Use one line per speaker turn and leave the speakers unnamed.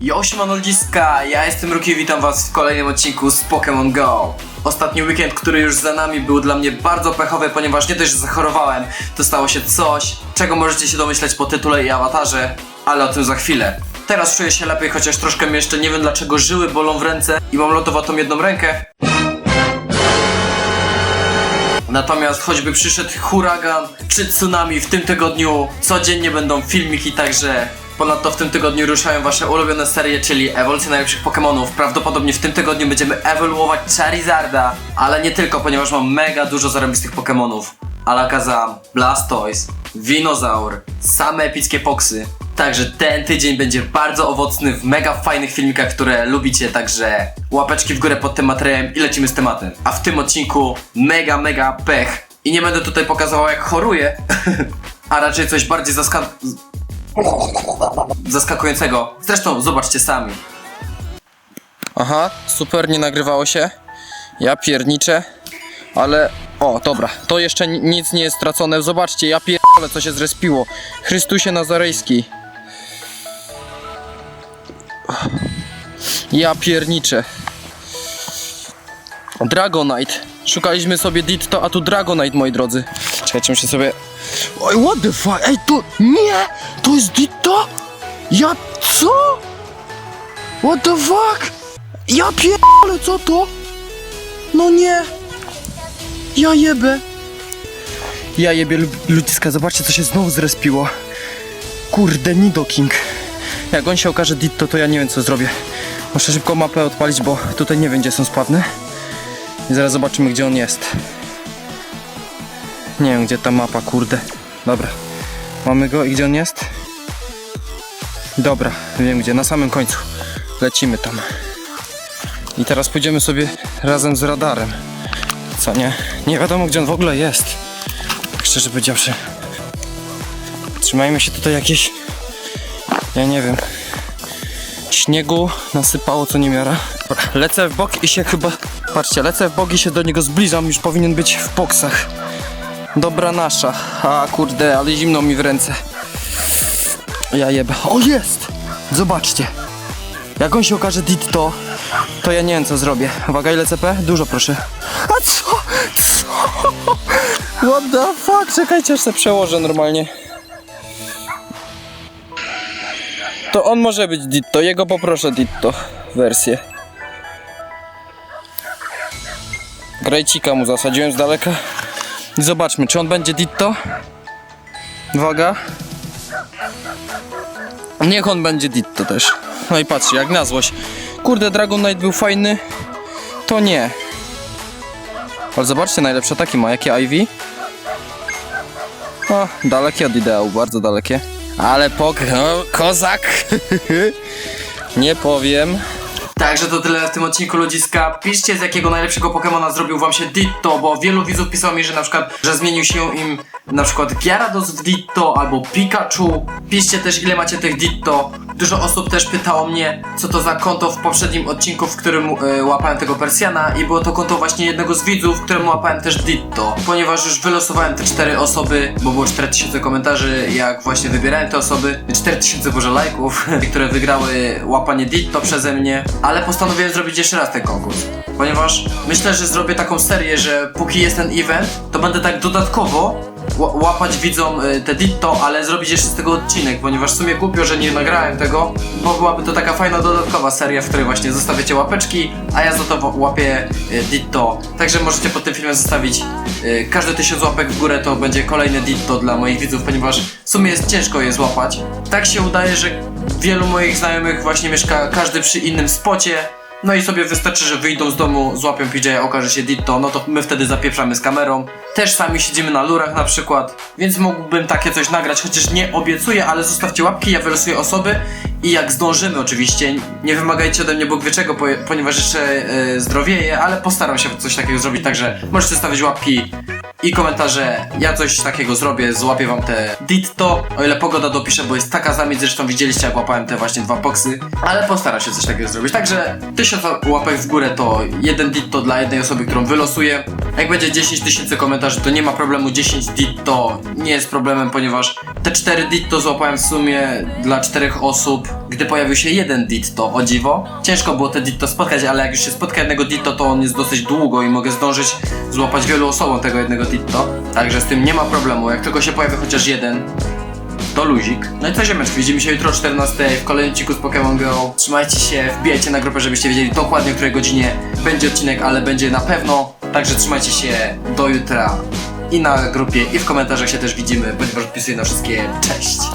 Yo, siemano ludziska, ja jestem Ruki, witam was w kolejnym odcinku z Pokémon Go. Ostatni weekend, który już za nami był dla mnie bardzo pechowy, ponieważ nie dość, że zachorowałem, to stało się coś, czego możecie się domyśleć po tytule i awatarze, ale o tym za chwilę. Teraz czuję się lepiej, chociaż troszkę mnie jeszcze nie wiem dlaczego żyły bolą w ręce i mam lotowatą jedną rękę. Natomiast choćby przyszedł huragan czy tsunami w tym tygodniu, codziennie będą filmiki, także ponadto w tym tygodniu ruszają wasze ulubione serie, czyli ewolucja najlepszych Pokémonów. Prawdopodobnie w tym tygodniu będziemy ewoluować Charizarda, ale nie tylko, ponieważ mam mega dużo zarobistych Pokémonów. Alakazam, Blastoise, Winozaur, same epickie poksy. Także ten tydzień będzie bardzo owocny w mega fajnych filmikach, które lubicie, także łapeczki w górę pod tym materiałem i lecimy z tematem. A w tym odcinku mega, mega pech. I nie będę tutaj pokazywał jak choruję, a raczej coś bardziej zaska... zaskakującego. Zresztą zobaczcie sami.
Aha, super, nie nagrywało się. Ja pierniczę, ale... O, dobra, to jeszcze ni- nic nie jest stracone. Zobaczcie, ja pierdolę, co się zrespiło. Chrystusie Nazarejski. Ja pierniczę. Dragonite. Szukaliśmy sobie Ditto, a tu Dragonite, moi drodzy. Czekajcie, muszę sobie... Oj, what the fuck? Ej, to... Nie! To jest Ditto? Ja... Co? What the fuck? Ja pierdolę, co to? No nie. Ja jebę. Ja jebie lu- ludziska, zobaczcie co się znowu zrespiło. Kurde, Nidoking. Jak on się okaże Ditto, to ja nie wiem co zrobię. Muszę szybko mapę odpalić, bo tutaj nie wiem gdzie są spadne. I zaraz zobaczymy gdzie on jest. Nie wiem gdzie ta mapa, kurde. Dobra. Mamy go i gdzie on jest? Dobra, wiem gdzie, na samym końcu. Lecimy tam. I teraz pójdziemy sobie razem z radarem. Co nie? Nie wiadomo gdzie on w ogóle jest. Tak szczerze powiedziawszy. Trzymajmy się tutaj jakieś. Ja nie wiem. Śniegu nasypało co niemiara. Lecę w bok i się chyba. Patrzcie, lecę w bok i się do niego zbliżam. Już powinien być w boksach. Dobra nasza. A kurde, ale zimno mi w ręce. Ja jebę. O jest! Zobaczcie. Jak on się okaże Ditto, to ja nie wiem co zrobię. Uwaga, ile CP? Dużo proszę. A co? Co? What the fuck? Czekajcie, aż se przełożę normalnie. To on może być Ditto, jego poproszę Ditto wersję. Grejcika mu zasadziłem z daleka. I zobaczmy, czy on będzie Ditto. Uwaga. Niech on będzie Ditto też. No i patrzcie, jak na złość. Kurde, Dragon Knight był fajny. To nie. Ale zobaczcie, najlepsze ataki ma. Jakie Ivy? O, dalekie od ideału, bardzo dalekie. Ale pok... O, kozak! nie powiem.
Także to tyle w tym odcinku ludziska. Piszcie z jakiego najlepszego Pokemona zrobił wam się Ditto, bo wielu widzów pisało mi, że na przykład, że zmienił się im na przykład Gyarados w Ditto albo Pikachu. Piszcie też ile macie tych Ditto. Dużo osób też pytało mnie, co to za konto w poprzednim odcinku, w którym e, łapałem tego Persjana i było to konto właśnie jednego z widzów, któremu łapałem też Ditto. Ponieważ już wylosowałem te cztery osoby, bo było 4000 komentarzy, jak właśnie wybierałem te osoby. 4000 boże lajków, które wygrały łapanie Ditto przeze mnie. Ale postanowiłem zrobić jeszcze raz ten konkurs. Ponieważ myślę, że zrobię taką serię, że póki jest ten event, to będę tak dodatkowo ła- łapać widzom y, te Ditto, ale zrobić jeszcze z tego odcinek, ponieważ w sumie głupio, że nie nagrałem tego, bo byłaby to taka fajna dodatkowa seria, w której właśnie zostawiacie łapeczki, a ja za to łapię y, Ditto. Także możecie pod tym filmem zostawić y, każdy tysiąc łapek w górę, to będzie kolejne Ditto dla moich widzów, ponieważ w sumie jest ciężko je złapać. Tak się udaje, że wielu moich znajomych właśnie mieszka każdy przy innym spocie, no i sobie wystarczy, że wyjdą z domu, złapią PJ, okaże się Ditto, no to my wtedy zapieprzamy z kamerą. Też sami siedzimy na lurach na przykład, więc mógłbym takie coś nagrać, chociaż nie obiecuję, ale zostawcie łapki, ja wylosuję osoby i jak zdążymy oczywiście, nie wymagajcie ode mnie Bóg wie czego, po, ponieważ jeszcze e, zdrowieję, ale postaram się coś takiego zrobić, także możecie stawić łapki i komentarze. Ja coś takiego zrobię, złapię wam te ditto, o ile pogoda dopisze, bo jest taka zamieć, zresztą widzieliście jak łapałem te właśnie dwa poksy, ale postaram się coś takiego zrobić. Także tysiąc łapek w górę to jeden ditto dla jednej osoby, którą wylosuję. Jak będzie 10 tysięcy komentarzy, to nie ma problemu, 10 ditto nie jest problemem, ponieważ Te cztery Ditto złapałem w sumie dla czterech osób, gdy pojawił się jeden Ditto, o dziwo. Ciężko było te Ditto spotkać, ale jak już się spotka jednego Ditto, to on jest dosyć długo i mogę zdążyć złapać wielu osobom tego jednego Ditto. Także z tym nie ma problemu, jak tylko się pojawi chociaż jeden, to luzik. No i co ziemeczki, widzimy się jutro o 14 w kolejnym odcinku z Pokémon Go. Trzymajcie się, wbijajcie na grupę, żebyście wiedzieli dokładnie o której godzinie będzie odcinek, ale będzie na pewno. Także trzymajcie się do jutra i na grupie i w komentarzach się też widzimy, bądź podpisuję na wszystkie. Cześć!